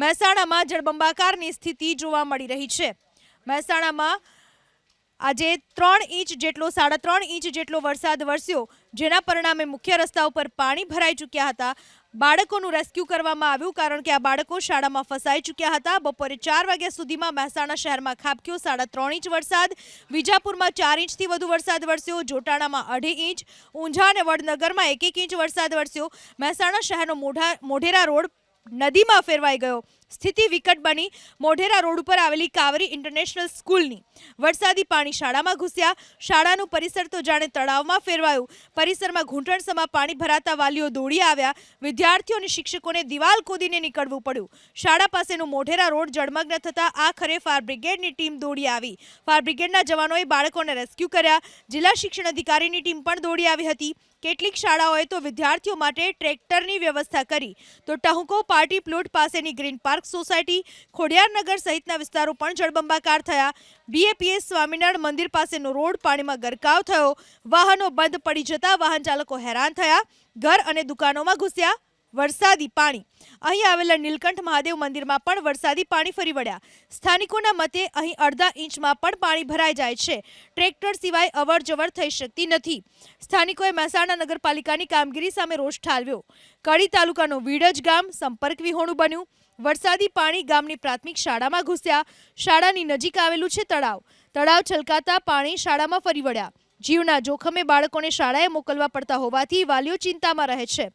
મહેસાણામાં જળબંબાકારની સ્થિતિ જોવા મળી રહી છે. મહેસાણામાં આજે ત્રણ ઇંચ જેટલો, સાડા ત્રણ ઇંચ જેટલો વરસાદ વરસ્યો, જેના પરિણામે મુખ્ય રસ્તા ઉપર પાણી ભરાઈ ચૂક્યા હતા. બાળકોનું રેસ્ક્યુ કરવામાં આવ્યું કારણ કે આ બાળકો શાળામાં ફસાઈ ચૂક્યા હતા. બપોરે ચાર વાગ્યા સુધીમાં મહેસાણા શહેરમાં ખાબક્યો સાડા ત્રણ ઇંચ વરસાદ, વિજાપુરમાં ચાર ઇંચથી વધુ વરસાદ વરસ્યો, જોટાણામાં અઢી ઇંચ, ઊંઝા અને વડનગરમાં એક એક ઇંચ વરસાદ વરસ્યો. મહેસાણા શહેરનો મોઢા, મોઢેરા રોડ નદીમાં ફેરવાઈ ગયો. સ્થિતિ વિકટ બની. મોઢેરા રોડ ઉપર આવેલી કાવરી ઇન્ટરનેશનલ સ્કૂલની વરસાદી પાણી શાળામાં ઘૂસ્યા. શાળાનું પરિસર તો જાણે તળાવમાં ફેરવાયું. પરિસરમાં ઘૂંટણસમાં પાણી ભરાતા વાલીઓ દોડી આવ્યા. વિદ્યાર્થીઓ અને શિક્ષકોને દિવાલ કૂદીને નીકળવું પડ્યું. શાળા પાસેનું મોઢેરા રોડ જળમગ્ન થતા આખરે ફાયર બ્રિગેડની ટીમ દોડી આવી. ફાયર બ્રિગેડના જવાનોએ બાળકોને રેસ્ક્યુ કર્યા. જિલ્લા શિક્ષણ અધિકારીની ટીમ પણ દોડી આવી હતી. કેટલીક શાળાઓએ તો વિદ્યાર્થીઓ માટે ટ્રેક્ટરની વ્યવસ્થા કરી. તો ટહુકો પાર્ટી પ્લોટ પાસેની ગ્રીન પાર્ક સોસાયટી ખોડિયારનગર સહિતના વિસ્તારો પણ જળબંબાકાર થયા. બીએપીએસ સ્વામિનારાયણ મંદિર પાસેનો રોડ પાણીમાં ગરકાવ થયો. વાહનો બંધ પડી જતા વાહન ચાલકો હેરાન થયા. ઘર અને દુકાનોમાં ઘૂસ્યા. વરસાદી પાણી. અહીં આવેલા નીલકંઠ મહાદેવ મંદિરમાં પણ વરસાદી પાણી ફરી વળ્યા. સ્થાનિકોના મતે અહીં અડધા ઇંચમાં પણ પાણી ભરાઈ જાય છે. ટ્રેક્ટર સિવાય અવર જવર થઈ શકતી નથી. સ્થાનિકોએ મહેસાણા નગરપાલિકાની કામગીરી સામે રોષ ઠાલવ્યો. કડી તાલુકાનું વીડજ ગામ સંપર્ક વિહોણું બન્યું. વરસાદી પાણી ગામની પ્રાથમિક શાળામાં ઘૂસ્યા. શાળાની નજીક આવેલું છે તળાવ. તળાવ છલકાતા પાણી શાળામાં ફરી વળ્યા. જીવના જોખમે બાળકોને શાળાએ મોકલવા પડતા હોવાથી વાલીઓ ચિંતામાં રહે છે.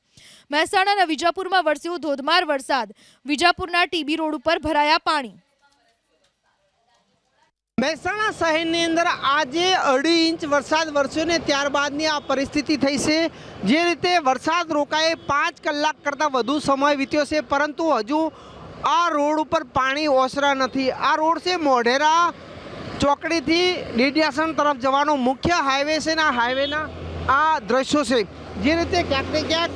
મહેસાણાના વિજાપુરમાં વરસ્યો ધોધમાર વરસાદ. વિજાપુરના ટીબી રોડ ઉપર ભરાયા પાણી. મહેસાણા શહેરની અંદર આજે અઢી ઇંચ વરસાદ વરસ્યો ને ત્યારબાદની આ પરિસ્થિતિ થઈ છે. જે રીતે વરસાદ રોકાએ પાંચ કલાક કરતાં વધુ સમય વીત્યો છે, પરંતુ હજુ આ રોડ ઉપર પાણી ઓસરા નથી. આ રોડ છે મોઢેરા ચોકડીથી ડીડિયાસણ તરફ જવાનો મુખ્ય હાઈવે છે ને આ હાઈવેના આ દ્રશ્યો છે. જે રીતે ક્યાંક ને ક્યાંક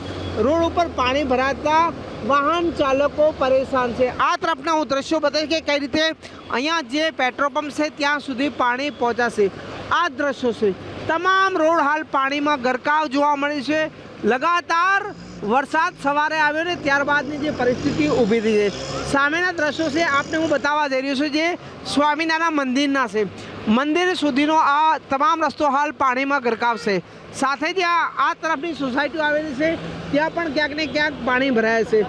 રોડ ઉપર પાણી ભરાતા વાહન ચાલકો પરેશાન છે. આ તરફના હું દ્રશ્યો બતાવીશ કે કઈ રીતે અહીંયા જે પેટ્રોલ પંપ છે ત્યાં સુધી પાણી પહોંચાશે. આ દ્રશ્યો છે. તમામ રોડ હાલ પાણીમાં ગરકાવ જોવા મળે છે. લગાતાર વરસાદ સવારે આવ્યો ને ત્યારબાદની જે પરિસ્થિતિ ઊભી થઈ છે. સામેના દ્રશ્યો છે, આપને હું બતાવવા જઈ રહ્યો છું જે સ્વામિનારાયણ મંદિરના છે. મંદિર સુધીનો આ તમામ રસ્તો હાલ પાણીમાં ગરકાવશે. સાથે જ આ તરફની સોસાયટીઓ આવેલી છે, ત્યાં પણ ક્યાંક ને ક્યાંક પાણી ભરાય છે.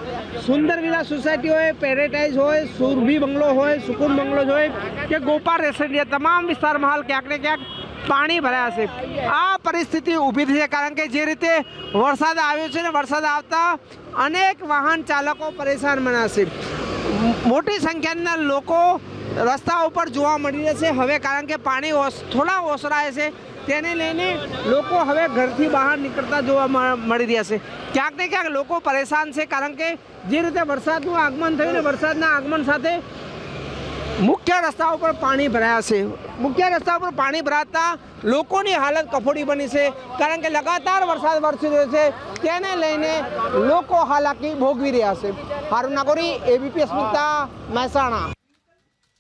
સુંદર વિલા સોસાયટી હોય, પેરેટાઇઝ હોય, સુરભી બંગલો હોય, સુકુન બંગલો હોય, કે ગોપાલ રેસિડેન્ટ તમામ વિસ્તારમાં હાલ ક્યાંક ને ક્યાંક પાણી ભરાયા છે. આ પરિસ્થિતિ ઊભી થઈ છે કારણ કે જે રીતે વરસાદ આવ્યો છે ને વરસાદ આવતા અનેક વાહન ચાલકો પરેશાન બન્યા છે મોટી સંખ્યાના લોકો રસ્તા ઉપર જોવા મળી રહ્યા છે. હવે કારણ કે પાણી થોડા ઓસરાય છે, તેને લઈને લોકો હવે ઘરથી બહાર નીકળતા જોવા મળી રહ્યા છે. ક્યાંક ને ક્યાંક લોકો પરેશાન છે કારણ કે જે રીતે વરસાદનું આગમન થયું ને વરસાદના આગમન સાથે મુખ્ય રસ્તા ઉપર પાણી ભરાયા છે. મુખ્ય રસ્તા ઉપર પાણી ભરાતા લોકોની હાલત કફોડી બની છે. કારણ કે લગાતાર વરસાદ વરસી રહ્યો છે, તેને લઈને લોકો હાલાકી ભોગવી રહ્યા છે. હારું નાગોરી એબીપી અસ્મિતા મહેસાણા.